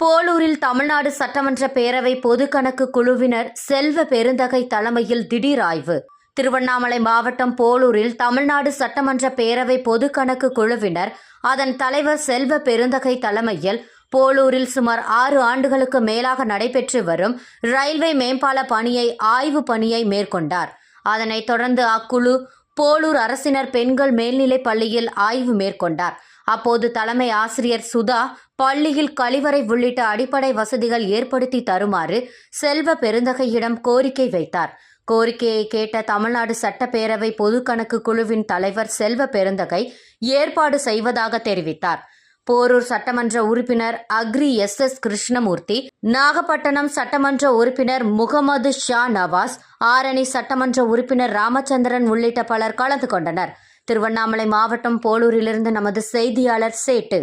போலூரில் தமிழ்நாடு சட்டமன்ற பேரவை பொதுக்கணக்கு குழுவினர் செல்வ பெருந்தகை தலைமையில் திடீர் ஆய்வு. திருவண்ணாமலை மாவட்டம் போலூரில் தமிழ்நாடு சட்டமன்ற பேரவை பொதுக்கணக்கு குழுவினர் அதன் தலைவர் செல்வ பெருந்தகை தலைமையில் போலூரில் சுமார் ஆறு ஆண்டுகளுக்கு மேலாக நடைபெற்று வரும் ரயில்வே மேம்பால பணியை ஆய்வு பணியை மேற்கொண்டார். அதனைத் தொடர்ந்து அக்குழு போலூர் அரசினர் பெண்கள் மேல்நிலைப் பள்ளியில் ஆய்வு மேற்கொண்டார். அப்போது தலைமை ஆசிரியர் சுதா பள்ளியில் கழிவறை உள்ளிட்ட அடிப்படை வசதிகள் ஏற்படுத்தி தருமாறு செல்வ பெருந்தகையிடம் கோரிக்கை வைத்தார். கோரிக்கையை கேட்ட தமிழ்நாடு சட்டப்பேரவை பொதுக்கணக்கு குழுவின் தலைவர் செல்வ பெருந்தகை ஏற்பாடு செய்வதாக தெரிவித்தார். போரூர் சட்டமன்ற உறுப்பினர் அக்ரி எஸ் எஸ் கிருஷ்ணமூர்த்தி நாகப்பட்டினம் சட்டமன்ற உறுப்பினர் முகமது ஷா நவாஸ் ஆரணி சட்டமன்ற உறுப்பினர் ராமச்சந்திரன் உள்ளிட்ட பலர் கலந்து கொண்டனர். திருவண்ணாமலை மாவட்டம் போலூரிலிருந்து நமது செய்தியாளர் சேட்டு.